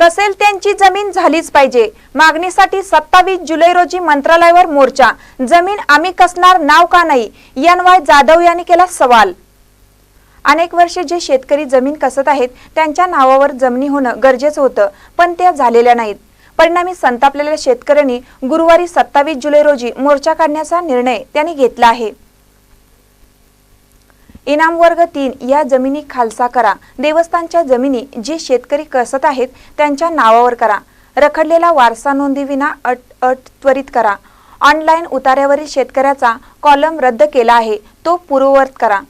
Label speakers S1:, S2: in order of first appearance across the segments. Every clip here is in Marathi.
S1: कसेल त्यांची जमीन झालीच पाहिजे. मागणीसाठी सत्तावीस जुलै रोजी मंत्रालयावर मोर्चा. जमीन आम्ही कसणार नाव का नाही? एन वाय जाधव यांनी केला सवाल. अनेक वर्षे जे शेतकरी जमीन कसत आहेत त्यांच्या नावावर जमिनी होणं गरजेचं होतं पण त्या झालेल्या नाहीत. परिणामी संतापलेल्या शेतकऱ्यांनी गुरुवारी सत्तावीस जुलै रोजी मोर्चा काढण्याचा निर्णय त्यांनी घेतला आहे. इनाम वर्ग तीन या जमिनी खालसा करा. देवस्थानच्या जमिनी जे शेतकरी कसत आहेत त्यांच्या नावावर करा. रखडलेला वारसा नोंदीविना अट अट त्वरित करा. ऑनलाईन उतार्यावरील शेतकऱ्याचा कॉलम रद्द केला आहे तो पूर्ववर्त करा.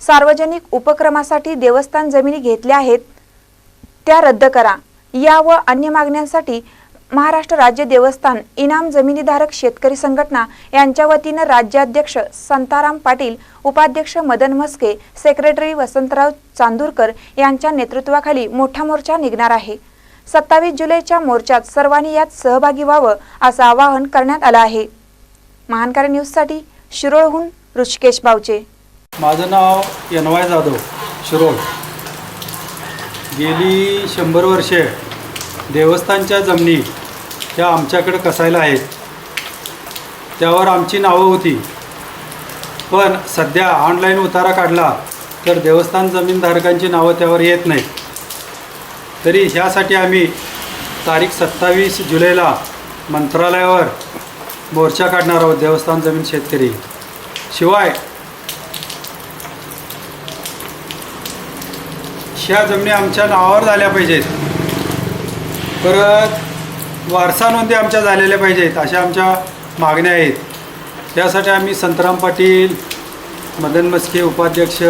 S1: सार्वजनिक उपक्रमासाठी देवस्थान जमिनी घेतल्या आहेत त्या रद्द करा. या व अन्य मागण्यांसाठी महाराष्ट्र राज्य देवस्थान इनाम जमिनीधारक शेतकरी संघटना यांच्या वतीनं राज्याध्यक्ष संताराम पाटील उपाध्यक्ष मदन म्हस्के सेक्रेटरी वसंतराव चांदूरकर यांच्या नेतृत्वाखाली मोठा मोर्चा निघणार आहे. सत्तावीस जुलैच्या मोर्चात सर्वांनी यात सहभागी व्हावं असं आवाहन करण्यात आलं आहे. महानकार न्यूजसाठी शिरोळहून ऋषिकेश बावचे.
S2: माझं नाव यनवाय जाधव शिरोळ. गेली शंभर वर्षे देवस्थानच्या जमिनी ह्या आमच्याकडे कसायला आहेत? त्यावर आमची नावं होती. पण सध्या ऑनलाईन उतारा काढला तर देवस्थान जमीनधारकांची नावं त्यावर येत नाहीत. तरी ह्यासाठी आम्ही तारीख सत्तावीस जुलैला मंत्रालयावर मोर्चा काढणार आहोत देवस्थान जमीन शेतकरी. शिवाय ह्या जमिनी आमच्या नावावर झाल्या पाहिजेत. परत वारसा नोंदी आमच्या झालेल्या पाहिजेत अशा आमच्या मागण्या आहेत. त्यासाठी आम्ही संतराम पाटील मदन मस्के उपाध्यक्ष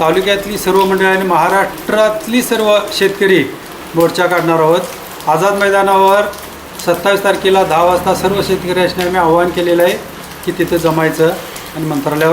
S2: तालुक्यातली सर्व मंडळी आणि महाराष्ट्रातली सर्व शेतकरी मोर्चा काढणार आहोत. आझाद मैदानावर सत्तावीस तारखेला दहा वाजता सर्व शेतकरी असणे आम्ही आवाहन केलेलं आहे की तिथं जमायचं आणि मंत्रालयावर